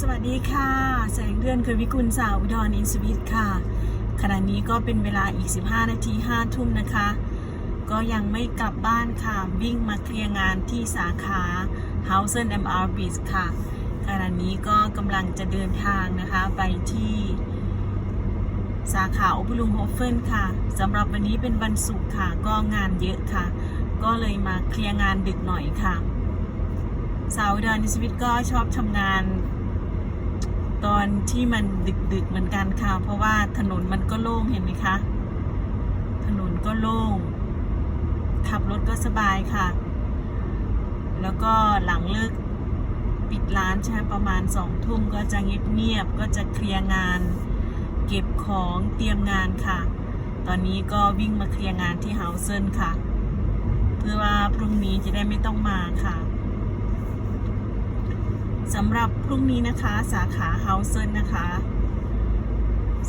สวัสดีค่ะ แสงเดือนคือวิกุลสาวอุดรอินสวิตค่ะ ขณะนี้ก็เป็นเวลาอีก 15 นาที5ทุ่มนะคะ ก็ยังไม่กลับบ้านค่ะ วิ่งมาเคลียร์งานที่สาขา Hausen MR b e a c h ค่ะ ขณะนี้ก็กำลังจะเดินทางนะคะ ไปที่สาขาอุปลุงโฮเฟนค่ะสำหรับวันนี้เป็นวันศุกร์ค่ะ ก็งานเยอะค่ะ ก็เลยมาเคลียร์งานดึกหน่อยค่ะสาวอุดรในชีวิตก็ชอบทำงาน ตอนที่มันดึกๆเหมือนกันค่ะ เพราะว่าถนนมันก็โล่งเห็นไหมคะ ถนนก็โล่ง ขับรถก็สบายค่ะ แล้วก็หลังเลิกปิดร้านใช่ไหมประมาณสองทุ่มก็จะเงียบๆก็จะเคลียร์งาน เก็บของเตรียมงานค่ะ ตอนนี้ก็วิ่งมาเคลียร์งานที่เฮาเซนค่ะ เพื่อว่าพรุ่งนี้จะได้ไม่ต้องมาค่ะ สำหรับพรุ่งนี้นะคะสาขาเฮาเซนนะคะ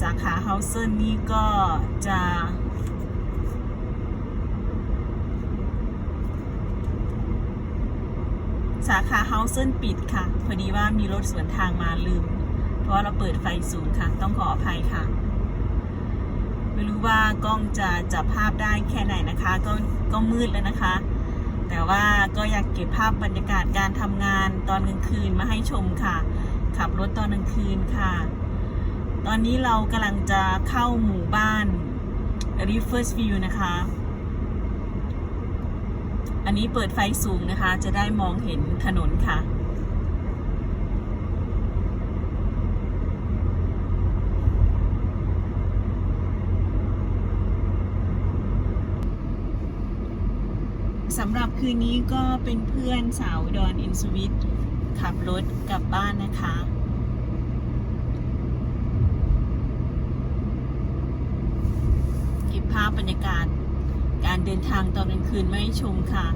สาขาเฮาเซนนี้ก็จะสาขาเฮาเซนปิดค่ะ พอดีว่ามีรถสวนทางมาลืม เพราะว่าเราเปิดไฟสูงค่ะ ต้องขออภัยค่ะ ไม่รู้ว่ากล้องจะจับภาพได้แค่ไหนนะคะ ก็ก็มืดแล้วนะคะ แต่ว่าก็อยากเก็บภาพบรรยากาศการทำงานตอนกลางคืนมาให้ชมค่ะ ขับรถตอนกลางคืนค่ะ ตอนนี้เรากำลังจะเข้าหมู่บ้าน r i v e r s View นะคะ อันนี้เปิดไฟสูงนะคะ จะได้มองเห็นถนนค่ะ สำหรับคืนนี้ก็เป็นเพื่อนสาวดอนอินสวิตขับรถกลับบ้านนะคะเก็บภาพบรรยากาศ การเดินทางตอนกลางคืนมาให้ชมค่ะ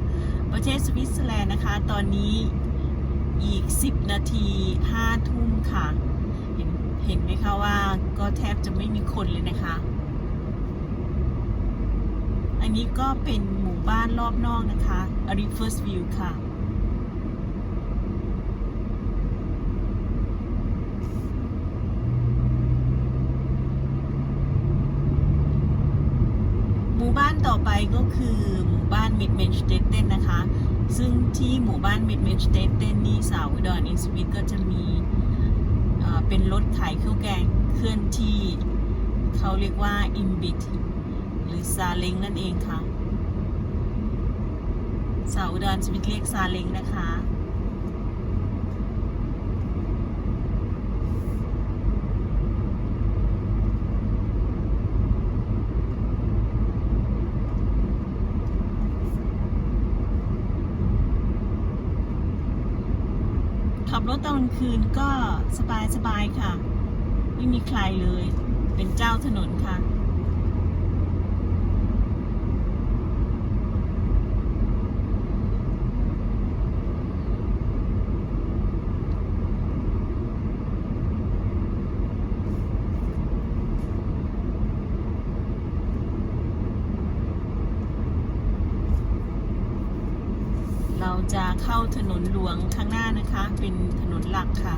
ประเทศสวิตเซอร์แลนด์นะคะ ตอนนี้อีก 10 นาที5ทุ่มค่ะ เห็นเห็นไหมคะว่าก็แทบจะไม่มีคนเลยนะคะ อันนี้ก็เป็น บ้านรอบนอกนะคะ a r i f e r s View ค่ะ หมู่บ้านต่อไปก็คือหมู่บ้านมิดเมนสเตเตนนะคะ ซึ่งที่หมู่บ้านมิดเมนสเตเตนนี่สาวอุดรอินสวิตก็จะมีเอ่อเป็นรถขายข้าวแกงเคลื่อนที่ เขาเรียกว่าอิมบิทหรือซาเล้งนั่นเองค่ะ สาวอุดรสวิตเรียกซาเล้งนะคะขับรถตอนกลางคืนก็สบายสบายๆค่ะ ไม่มีใครเลย เป็นเจ้าถนนค่ะ จะเข้าถนนหลวงข้างหน้านะคะ เป็นถนนหลักค่ะ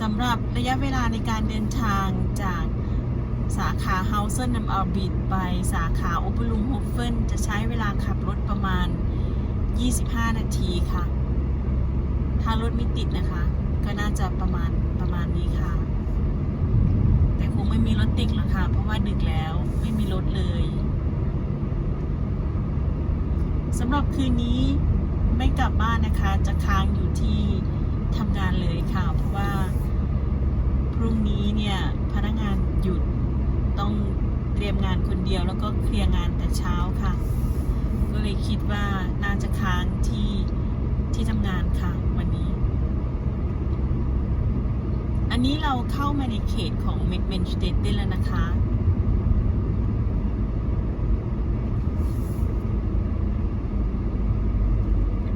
สำหรับระยะเวลาในการเดินทางจาก สาขาเฮาเซนนำเอาบิดไปสาขาโอเปรุงโฮเฟนจะใช้เวลาขับรถประมาณ 25 นาทีค่ะ ถ้ารถไม่ติดนะคะ ก็น่าจะประมาณประมาณนี้ค่ะ แต่คงไม่มีรถติดหรอกค่ะ เพราะว่าดึกแล้วไม่มีรถเลยสำหรับคืนนี้ไม่กลับบ้านนะคะ จะค้างอยู่ที่ทำงานเลยค่ะ เพราะว่าพรุ่งนี้เนี่ยพนักงานหยุด ต้องเตรียมงานคนเดียวแล้วก็เคลียร์งานแต่เช้าค่ะ ก็เลยคิดว่าน่าจะค้างที่ที่ทำงานค่ะวันนี้ อันนี้เราเข้ามาในเขตของเมดเมนสเตเตนแล้วนะคะ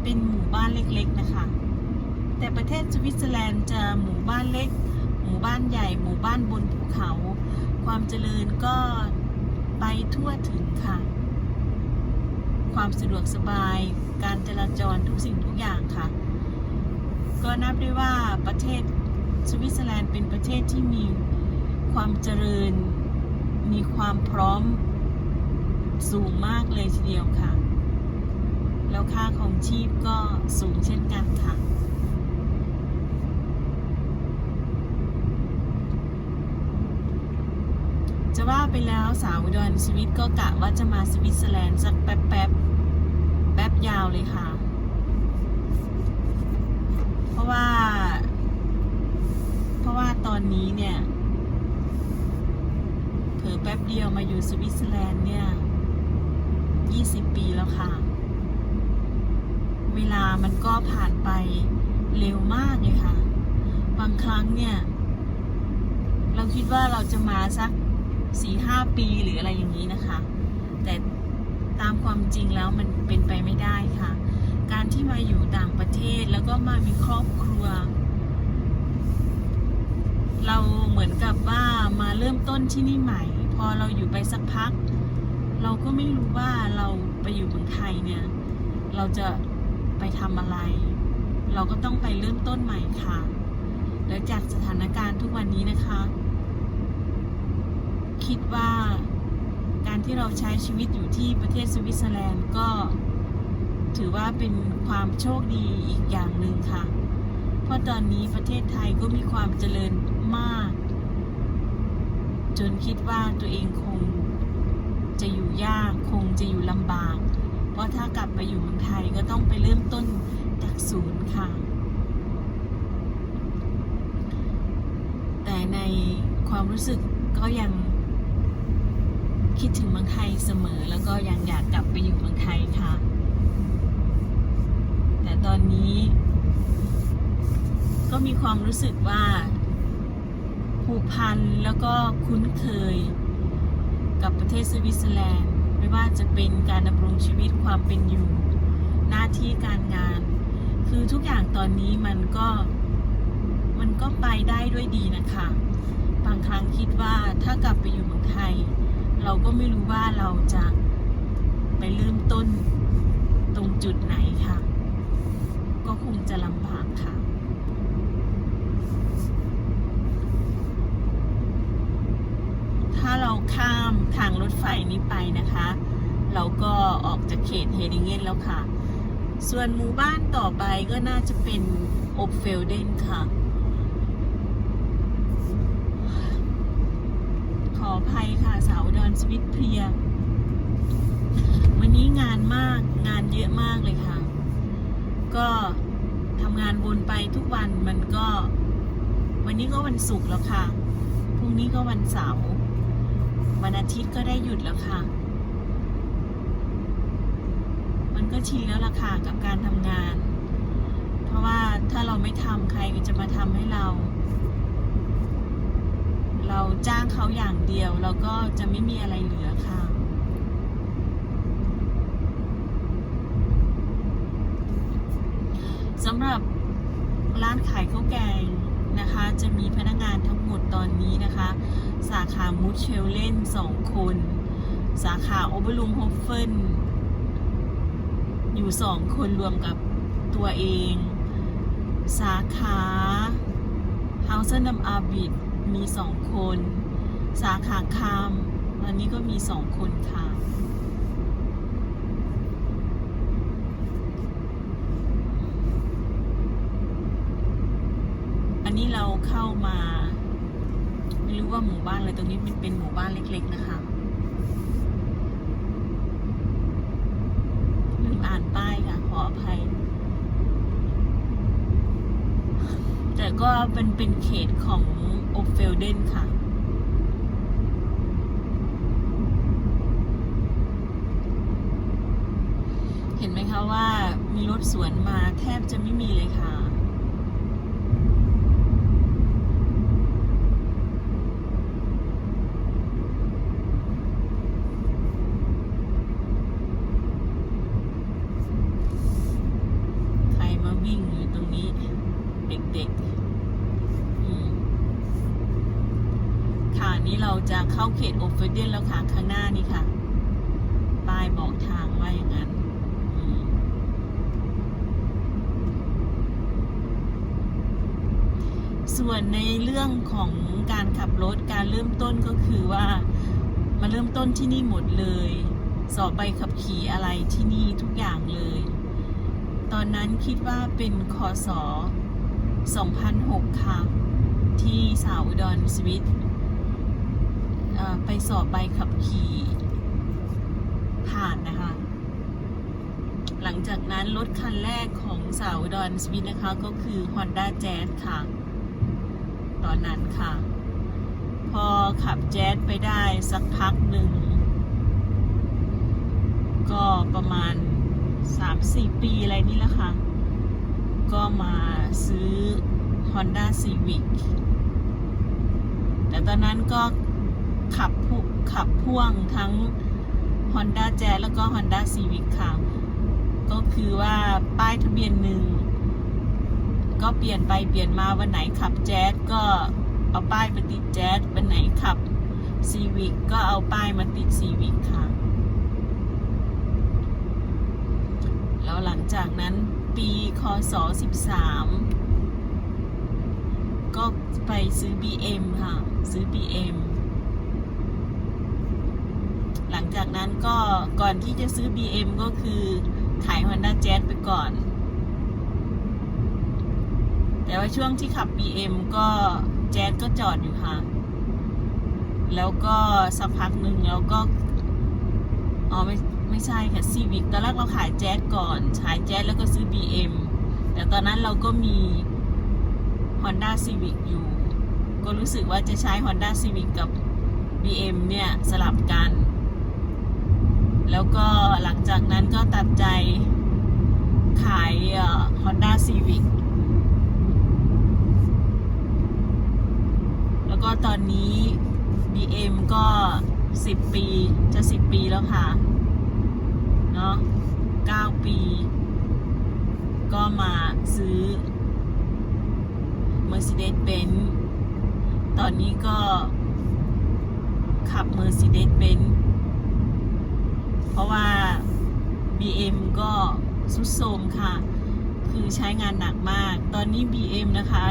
เป็นเล็กๆนะคะ แต่ประเทศสวิตเซอร์แลนด์จะหมู่บ้านเล็ก หมู่บ้านใหญ่ หมู่บ้านบนภูเขา ความเจริญก็ไปทั่วถึงค่ะ ความสะดวกสบายการจราจรทุกสิ่งทุกอย่างค่ะ ก็นับได้ว่าประเทศสวิตเซอร์แลนด์เป็นประเทศที่มีความเจริญมีความพร้อมสูงมากเลยทีเดียวค่ะ แล้วค่าของชีพก็สูงเช่นกันค่ะ จะว่าไปแล้วสาวอุดรสวิตก็กะว่าจะมาสวิตเซอร์แลนด์สักแป๊บแป๊บๆแป๊บยาวเลยค่ะ เพราะว่า เพราะว่าตอนนี้เนี่ยเผลอแป๊บเดียวมาอยู่สวิตเซอร์แลนด์เนี่ย20ปีแล้วค่ะ เวลามันก็ผ่านไปเร็วมากเลยค่ะ บางครั้งเนี่ย เราคิดว่าเราจะมาสัก สี่ห้าปีหรืออะไรอย่างนี้นะคะ แต่ตามความจริงแล้วมันเป็นไปไม่ได้ค่ะ การที่มาอยู่ต่างประเทศแล้วก็มามีครอบครัว เราเหมือนกับว่ามาเริ่มต้นที่นี่ใหม่ พอเราอยู่ไปสักพัก เราก็ไม่รู้ว่าเราไปอยู่เมืองไทยเนี่ย เราจะไปทำอะไร เราก็ต้องไปเริ่มต้นใหม่ค่ะ แล้วจากสถานการณ์ทุกวันนี้นะคะ คิดว่าการที่เราใช้ชีวิตอยู่ที่ประเทศสวิตเซอร์แลนด์ก็ถือว่าเป็นความโชคดีอีกอย่างหนึ่งค่ะ เพราะตอนนี้ประเทศไทยก็มีความเจริญมาก จนคิดว่าตัวเองคงจะอยู่ยากคงจะอยู่ลำบาก เพราะถ้ากลับไปอยู่เมืองไทยก็ต้องไปเริ่มต้นจากศูนย์ค่ะ แต่ในความรู้สึกก็ยัง คิดถึงเมืองไทยเสมอ แล้วก็ยังอยากกลับไปอยู่เมืองไทยค่ะ แต่ตอนนี้ ก็มีความรู้สึกว่าผูกพันแล้วก็คุ้นเคย กับประเทศสวิตเซอร์แลนด์ ไม่ว่าจะเป็นการดำรงชีวิตความเป็นอยู่ หน้าที่การงาน คือทุกอย่างตอนนี้มันก็มันก็ไปได้ด้วยดีนะคะ บางครั้งคิดว่าถ้ากลับไปอยู่เมืองไทย เราก็ไม่รู้ว่าเราจะไปเริ่มต้นตรงจุดไหนค่ะ ก็คงจะลำบากค่ะ ถ้าเราข้ามทางรถไฟนี้ไปนะคะ เราก็ออกจากเขตเฮดิงเกนแล้วค่ะ ส่วนหมู่บ้านต่อไปก็น่าจะเป็นโอบเฟลเดนค่ะ ข ออภัยค่ะสาวดอนสวิตเพีย วันนี้งานมากงานเยอะมากเลยค่ะ ก็ทำงานวนไปทุกวันมันก็ วันนี้ก็วันศุกร์แล้วค่ะพรุ่งนี้ก็วันเสาร์วันอาทิตย์ก็ได้หยุดแล้วค่ะ มันก็ชินแล้วล่ะค่ะกับการทำงาน เพราะว่าถ้าเราไม่ทำใครก็จะมาทำให้เรา เราจ้างเขาอย่างเดียวเราก็จะไม่มีอะไรเหลือค่ะ สำหรับร้านขายข้าวแกงนะคะ จะมีพนักงานทั้งหมดตอนนี้นะคะ สาขามูชเชลเล่นสองคน สาขาโอเบลุงโฮฟเฟนอยู่สองคนรวมกับตัวเอง สาขาเฮาเซนดัมอาบิด มีสองคน สาขาคามอันนี้ก็มีสองคนค่ะอันนี้เราเข้ามา ไม่รู้ว่าหมู่บ้านอะไรตรงนี้มันเป็นหมู่บ้านเล็ก ๆ นะคะลืมอ่านป้ายค่ะขออภัย แต่ก็เป็นเป็นเขตของ โอเฟลเดนค่ะ เห็นไหมคะว่ามีรถสวนมาแทบจะไม่มีเลยค่ะ ใครมา นี้เราจะเข้าเขตโอเฟเดนแล้วค่ะ ข้างหน้านี้ค่ะ ป้ายบอกทางว่าอย่างนั้นอืม ส่วนในเรื่องของการขับรถการเริ่มต้นก็คือว่ามาเริ่มต้นที่นี่หมดเลย สอบใบขับขี่อะไรที่นี่ทุกอย่างเลย ตอนนั้นคิดว่าเป็นคศ2006 ค่ะ ที่สาวอุดรสวิตไปสอบใบขับขี่ผ่านนะคะ หลังจากนั้นรถคันแรกของสาวอุดรสวิตนะคะ ก็คือ Honda Jazz ค่ะ ตอนนั้นค่ะ พอขับแจ๊สไปได้สักพักหนึ่ง ก็ประมาณ 3-4 ปีอะไรนี่แหละค่ะ ก็มาซื้อ Honda Civic แต่ตอนนั้นก็ขับขับพ่วงทั้ง Honda Jazz แล้วก็ Honda Civic ค่ะ ก็คือว่าป้ายทะเบียนหนึ่ง ก็เปลี่ยนไปเปลี่ยนมาวันไหนขับแจ๊สก็เอาป้ายมาติดแจ๊สวันไหนขับซีวิกก็เอาป้ายมาติดซีวิกค่ะ แล้วหลังจากนั้นปีคศ13 ก็ไปซื้อ BM ค่ะ ซื้อ BM หลังจากนั้นก็ก่อนที่จะซื้อ BM ก็คือขาย Honda Jazz ไปก่อน แต่ว่าช่วงที่ขับ BM ก็แจ๊สก็จอดอยู่ค่ะ แล้วก็สักพักหนึ่งแล้วก็ อ๋อไม่ไม่ใช่ค่ะซีวิกตอนแรกเราขายแจ๊สก่อนขายแจ๊สแล้วก็ซื้อ BM แต่ตอนนั้นเราก็มี Honda Civic อยู่ ก็รู้สึกว่าจะใช้ Honda Civic กับ BM เนี่ย สลับกัน แล้วก็หลังจากนั้นก็ตัดใจขายเอ่อ Honda Civic แล้ว ก็ตอนนี้ BM ก็ 10 ปีจะ 10 ปีแล้วค่ะ เนาะ9ปี ก็มาซื้อ Mercedes-Benz ตอนนี้ก็ขับ Mercedes-Benz เพราะว่า BM ก็สุดโทรมค่ะ คือใช้งานหนักมาก ตอนนี้ BM นะคะ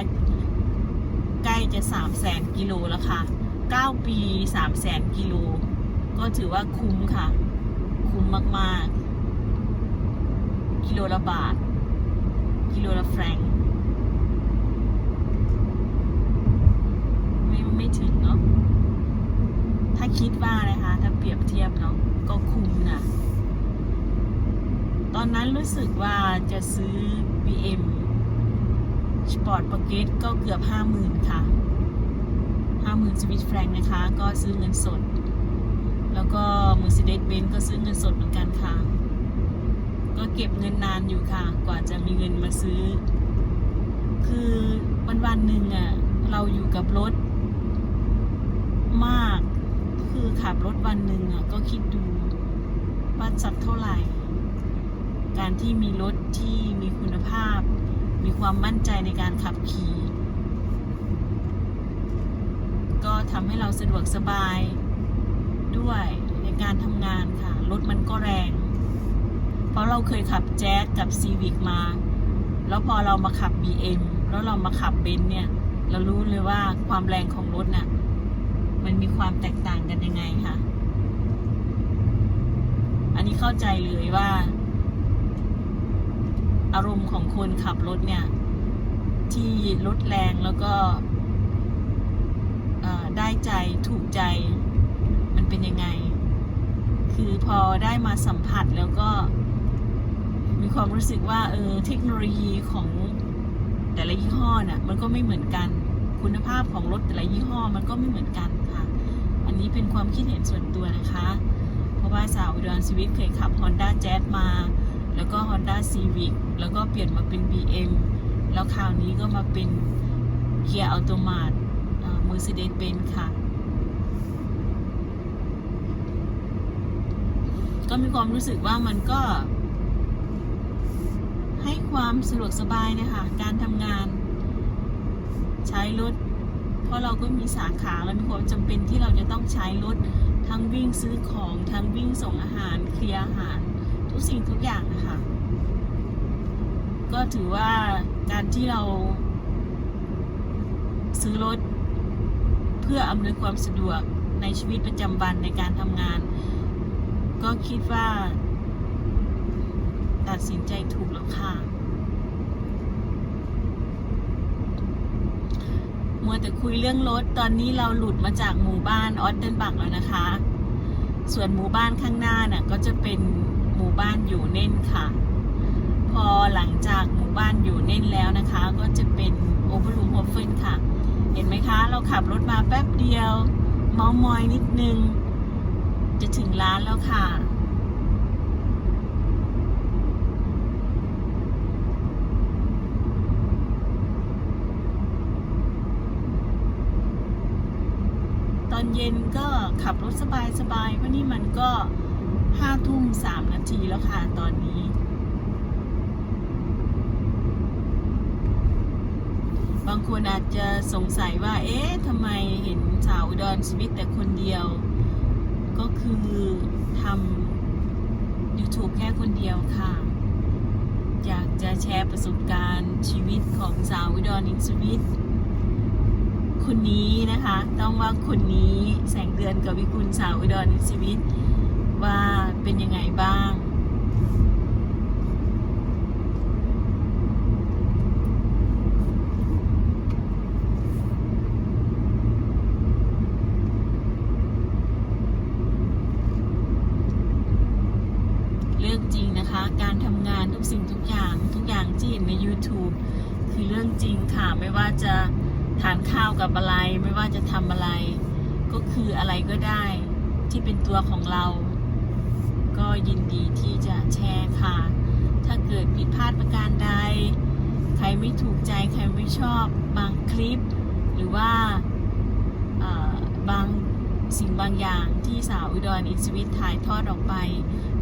ใกล้จะ3 0 0แสนกิโลแล้วค่ะ 9 ปี 3 0 0แสนกิโล ก็ถือว่าคุ้มค่ะ คุ้มมากๆ กิโลละบาท กิโลละแฟรงค์ไม่ไม่ถึงเนาะ ถ้าคิดว่านะคะ ถ้าเปรียบเทียบเนาะ ก็คุ้มนะ ตอนนั้นรู้สึกว่าจะซื้อ BM สปอร์ต p กเก็ตก็เกือบห้าหมื่นค่ะห้าหมื่นสวิตแฟรงค์นะคะ ก็ซื้อเงินสด แล้วก็ Mercedes-Benz ก็ซื้อเงินสดเหมือนกันค่ะ ก็เก็บเงินนานอยู่ค่ะ กว่าจะมีเงินมาซื้อ คือวันวันหนึ่งอะเราอยู่กับรถ มาก คือขับรถวันหนึ่งอะก็คิดดูว่าสักเท่าไหร่ การที่มีรถที่มีคุณภาพ มีความมั่นใจในการขับขี่ ก็ทำให้เราสะดวกสบายด้วยในการทำงานค่ะ รถมันก็แรง เพราะเราเคยขับแจ๊สกับซีวิกมา แล้วพอเรามาขับ BM แล้วเรามาขับเบนเนี่ย เรารู้เลยว่าความแรงของรถน่ะ มันมีความแตกต่างกันยังไงค่ะ อันนี้เข้าใจเลยว่า อารมณ์ของคนขับรถเนี่ย ที่รถแรงแล้วก็ได้ใจถูกใจมันเป็นยังไง คือพอได้มาสัมผัสแล้วก็ มีความรู้สึกว่าเออเทคโนโลยีของแต่ละยี่ห้อน่ะมันก็ไม่เหมือนกัน คุณภาพของรถแต่ละยี่ห้อมันก็ไม่เหมือนกันค่ะ อันนี้เป็นความคิดเห็นส่วนตัวนะคะ เพราะว่าสาวอุดรชีวิตเคยขับ Honda Jazz มา แล้วก็ Honda Civic แล้วก็เปลี่ยนมาเป็น BM แล้วคราวนี้ก็มาเป็นเกียร์อัตโนมัติ Mercedes-Benz ค่ะ ก็มีความรู้สึกว่ามันก็ ให้ความสะดวกสบายนะคะ การทำงาน ใช้รถ เพราะเราก็มีสาขาและมีความจำเป็นที่เราจะต้องใช้รถ ทั้งวิ่งซื้อของ ทั้งวิ่งส่งอาหาร เคลียร์อาหาร กสิ่งทุกอย่างนะคะ ก็ถือว่าการที่เรา ซื้อรถ เพื่ออำนวยความสะดวกในชีวิตประจำวันในการทำงาน ก็คิดว่า ตัดสินใจถูกแล้วค่ะมัวแต่คุยเรื่องรถ ตอนนี้เราหลุดมาจากหมู่บ้านออสเดนบักแล้วนะคะ ส่วนหมู่บ้านข้างหน้าน่ะก็จะเป็น มู่บ้านอยู่เน่นค่ะ พอหลังจากหมู่บ้านอยู่เน่นแล้วนะคะ ก็จะเป็นโอเวอร์ลูมโฮเฟนค่ะ เห็นไหมคะ เราขับรถมาแป๊บเดียว เมามอยนิดนึง จะถึงร้านแล้วค่ะตอนเย็นก็ขับรถสบายสบายๆเพราะนี่มันก็ ห้าทุ่มสามนาทีแล้วค่ะตอนนี้ บางคนอาจจะสงสัยว่า เอ๊ะทำไมเห็นสาวอุดรชีวิตแต่คนเดียว ก็คือทำ YouTube แค่คนเดียวค่ะ อยากจะแชร์ประสบการณ์ชีวิตของสาวอุดรอินสวิตคนนี้นะคะ ต้องว่าคนนี้แสงเดือนกับวิกุลสาวอุดรในชีวิต ว่าเป็นยังไงบ้างเรื่องจริงนะคะการทำงานทุกสิ่งทุกอย่างทุกอย่างที่เห็นใน YouTube คือเรื่องจริงค่ะ ไม่ว่าจะทานข้าวกับอะไร ไม่ว่าจะทำอะไร ก็คืออะไรก็ได้ที่เป็นตัวของเรา ก็ยินดีที่จะแชร์ค่ะ ถ้าเกิดผิดพลาดประการใด ใครไม่ถูกใจใครไม่ชอบบางคลิป หรือว่าบางสิ่งบางอย่างที่สาวอุดรอินสวิตถ่ายทอดออกไป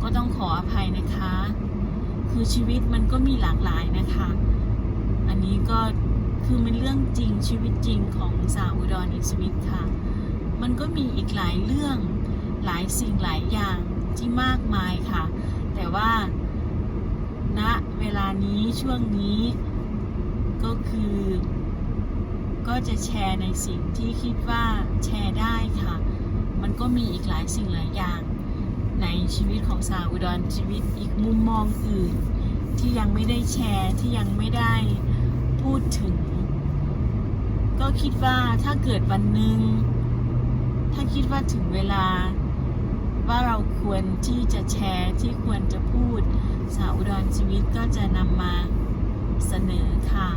ก็ต้องขออภัยนะคะ คือชีวิตมันก็มีหลากหลายนะคะ อันนี้ก็คือเป็นเรื่องจริงชีวิตจริงของสาวอุดรอินสวิตค่ะ มันก็มีอีกหลายเรื่องหลายสิ่งหลายอย่างที่มากมายค่ะ แต่ ว่าณเวลานี้ช่วงนี้ก็คือ ก็จะแชร์ในสิ่งที่คิดว่าแชร์ได้ค่ะ มันก็มีอีกหลายสิ่งหลายอย่างในชีวิตของสาวอุดรชีวิตอีกมุมมองอื่น ที่ยังไม่ได้แชร์ที่ยังไม่ได้พูดถึง ก็คิดว่าถ้าเกิดวันหนึ่งถ้าคิดว่าถึงเวลา ว่าเราควรที่จะแชร์ที่ควรจะพูด สาวอุดรชีวิตก็จะนำมาเสนอค่ะ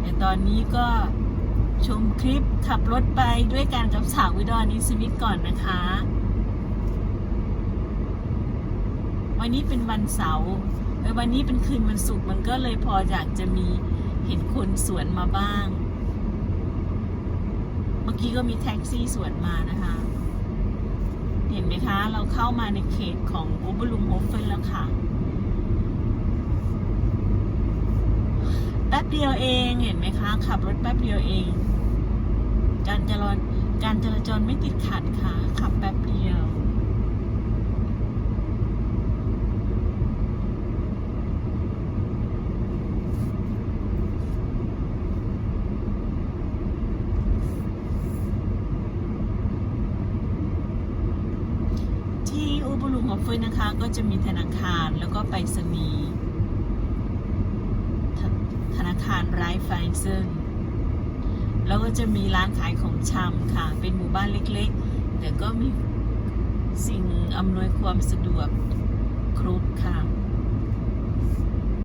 แต่ตอนนี้ก็ชมคลิปขับรถไปด้วยกันกับสาวอุดรนิสวิตก่อนนะคะ วันนี้เป็นวันเสาร์วันนี้เป็นคืนวันศุกร์มันก็เลยพออยากจะมีเห็นคนสวนมาบ้าง เมื่อกี้ก็มีแท็กซี่สวนมานะคะ เห็นไหมคะ เราเข้ามาในเขตของโอเบอร์ลุมโฮเฟนแล้วค่ะแป๊บเดียวเองเห็นไหมคะ ขับรถแป๊บเดียวเอง การจราจรการจราจรไม่ติดขัดค่ะ ขับแป๊บเดียว ที่อูบลุงของเฟยนะคะ ก็จะมีธนาคารแล้วก็ไปรษณีย์ธธนาคารไรฟ์ไฟเซนแล้วก็จะมีร้านขายของชำค่ะ เป็นหมู่บ้านเล็กๆ แต่ก็มีสิ่งอำนวยความสะดวกครบค่ะ